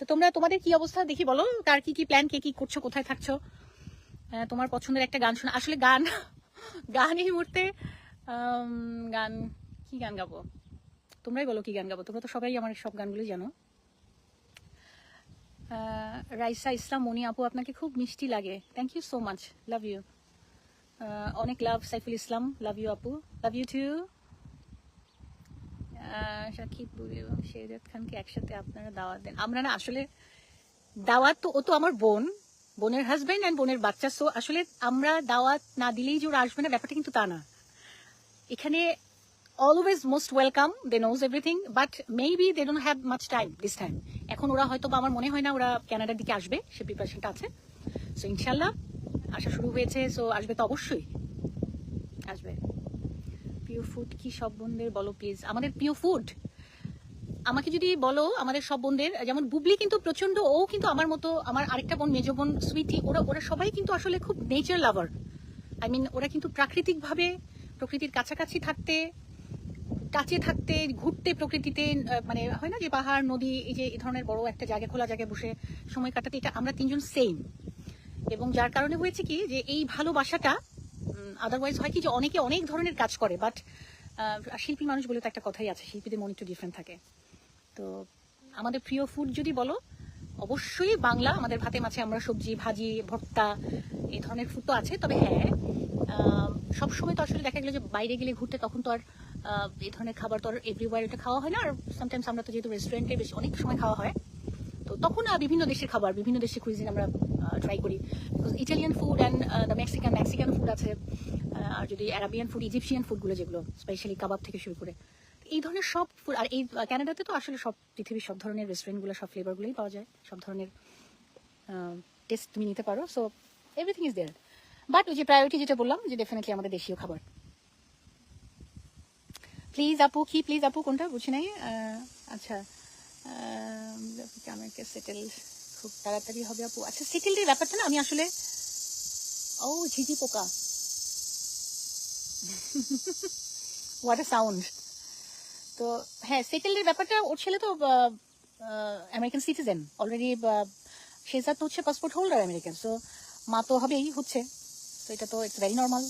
তো তোমরা তোমাদের কি অবস্থা দেখি বলো। কার কি কি প্ল্যান কে কি করছ, কোথায় থাকছো? তোমার পছন্দের একটা গান শোনা আসলে গান গান এই মুহূর্তে গান, কি গান গাবো? তোমরাই বলো কি গান গাবো। তোমরা তো সবাই আমার সব গানগুলো জানো। রাইসা ইসলাম, মনি আপু, আপনাকে খুব মিষ্টি লাগে। Thank you so much love you অনেক love Saiful Islam. Love you আপু। লাভ ইউ টু সাকিব বুড়ি এবং শেহজাদ খানকে একসাথে আপনারা দাওয়াত দেন। আমরা না আসলে দাওয়াত তো ও তো আমার বোন। বোনের হাজব্যান্ড অ্যান্ড বোনের বাচ্চা। সো আসলে আমরা দাওয়াত না দিলেই যে ওরা আসবে না, ব্যাপারটা কিন্তু তা না। এখানে always most welcome they knows everything but maybe they don't have much time this time এখন ওরা হয়তো বা আমার মনে হয় না ওরা ক্যানাডার দিকে আসবে, সে প্রিপারেশনটা আছে। সো ইনশাল্লাহ আসা শুরু হয়েছে। সো আসবে তো অবশ্যই। আসবে। প্রিয় ফুড কি সব বোনদের বলো প্লিজ আমাদের প্রিয় ফুড আমাকে যদি বলো আমাদের সব বোনদের যেমন বুবলি কিন্তু প্রচণ্ড ও কিন্তু আমার মতো, আমার আরেকটা বোন মেজ বোন সুইটি ওরা ওরা সবাই কিন্তু আসলে খুব নেচার লাভার আই মিন ওরা কিন্তু প্রাকৃতিকভাবে, প্রকৃতির কাছাকাছি থাকতে টাচে থাকতে, ঘুরতে প্রকৃতিতে মানে হয় না যে পাহাড়, নদী, এই যে, এই ধরনের বড় একটা জায়গায় খোলা জায়গায় বসে সময় কাটাতে, এটা আমরা তিনজন সেম এবং যার কারণে হয়েছে কি যে এই ভালোবাসাটা আদারওয়াইজ হয় কি যে অনেকে অনেক ধরনের কাজ করে বাট শিল্পী মানুষ বলে তো একটা কথাই আছে, শিল্পীদের মনে একটু ডিফারেন্ট থাকে। তো আমাদের প্রিয় ফুড যদি বলো, অবশ্যই বাংলা, আমাদের ভাতে মাছে আমরা সবজি, ভাজি, ভর্তা, এই ধরনের ফুড তো আছে, তবে হ্যাঁ সব সময় তো আসলে দেখা গেলো যে বাইরে গেলে ঘুরতে তখন তো আর এই ধরনের খাবার তো আর এভরিওয়ার এটা খাওয়া হয় না, আর সামটাইমস আমরা তো যেহেতু রেস্টুরেন্টে বেশি অনেক সময় খাওয়া হয়, তো তখন বিভিন্ন দেশের খাবার, বিভিন্ন দেশের কুইজিন আমরা ট্রাই করি। Italian food and the Mexican Mexican food আছে আর যদি অ্যারাবিয়ান ফুড ইজিপশিয়ান ফুডগুলো যেগুলো স্পেশালি কাবাব থেকে শুরু করে এই ধরনের সব ফুড আর এই আহ, কানাডাতে তো আসলে সব পৃথিবীর সব ধরনের রেস্টুরেন্টগুলো সব ফ্লেভারগুলোই পাওয়া যায় সব ধরনের টেস্ট তুমি নিতে পারো so everything is there but ওই যে প্রায়োরিটি যেটা বললাম যে ডেফিনেটলি আমাদের দেশীয় খাবার। প্লিজ আপু কি প্লিজ আপু কোনটা? বুঝি নাই আচ্ছা আমাকে সেটেল খুব তাড়াতাড়ি হবে আপু। আচ্ছা সেটেলের ব্যাপারটা না আমি আসলে ও ঝিঝি পোকা হোয়াট আ সাউন্ড তো হ্যাঁ সেটেলের ব্যাপারটা, ওর ছেলে তো আমেরিকান সিটিজেন অলরেডি শেজাদ তো হচ্ছে পাসপোর্ট হোল্ডার আমেরিকান সো মা তো হবেই, হচ্ছে। তো এটা তো ইটস ভেরি নর্মাল